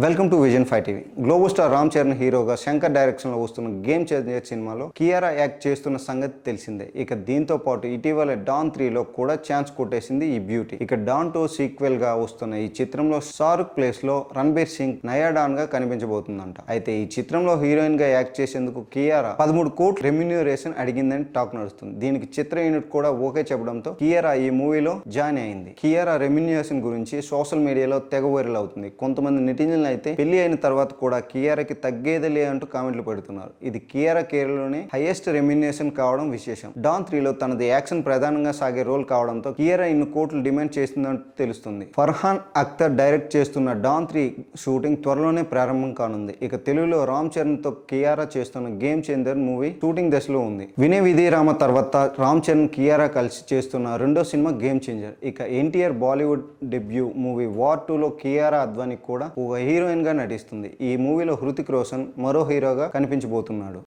Welcome to vision five TV global star Ram Charan హీరోగా శంకర్ డైరెక్షన్లో వస్తున్న గేమ్ చేంజర్ సినిమాలో కియారా యాక్ట్ చేస్తున్న సంగతి తెలిసిందే. ఇక దీంతో పాటు ఇటీవల డాన్ త్రీలో కూడా ఛాన్స్ కొట్టేసింది ఈ బ్యూటీ ఇక డాన్ టూ సీక్వెల్గా వస్తున్న ఈ చిత్రంలో షారుఖ్ ప్లేస్లో రణబీర్ సింగ్ నయా డాన్గా కనిపించబోతుందంట. అయితే ఈ చిత్రంలో హీరోయిన్గా యాక్ట్ చేసేందుకు కియారా పదమూడు కోట్ల రెమ్యూనరేషన్ అడిగిందని టాక్ నడుస్తుంది. దీనికి చిత్ర యూనిట్ కూడా ఓకే చెప్పడంతో కియారా ఈ మూవీలో జాయిన్ అయింది. కియారా రెమ్యూనరేషన్ గురించి సోషల్ మీడియాలో తెగ వైరల్ అవుతుంది. కొంతమంది నెటిజన్లు అయితే పెళ్ళి అయిన తర్వాత కూడా కియారాకి తగ్గేదిలే అంటూ కామెంట్లు పెడుతున్నారు. ఇది కియారా కెరీర్లోనే హైయెస్ట్ రెమ్యునేషన్ కావడం విశేషం. డాన్ త్రీలో తనది యాక్షన్ ప్రధానంగా సాగే రోల్ కావడంతో కియారా ఇన్ని కోట్లు డిమాండ్ చేస్తుందంటూ తెలుస్తుంది. ఫర్హాన్ అఖ్తర్ డైరెక్ట్ చేస్తున్న డాన్ త్రీ షూటింగ్ త్వరలోనే ప్రారంభం కానుంది. ఇక తెలుగులో రామ్ చరణ్తో కియారా చేస్తున్న గేమ్ చేంజర్ మూవీ షూటింగ్ దశలో ఉంది. వినయ్ విధిరామ తర్వాత రామ్ చరణ్ కియారా కలిసి చేస్తున్న రెండో సినిమా గేమ్ చేంజర్. ఇక NTR Bollywood debut movie War టూలో కియారా అద్వానీ కూడా ఓ హీరోయిన్గా నటిస్తుంది. ఈ మూవీలో హృతిక్ రోషన్ మరో హీరోగా కనిపించబోతున్నాడు.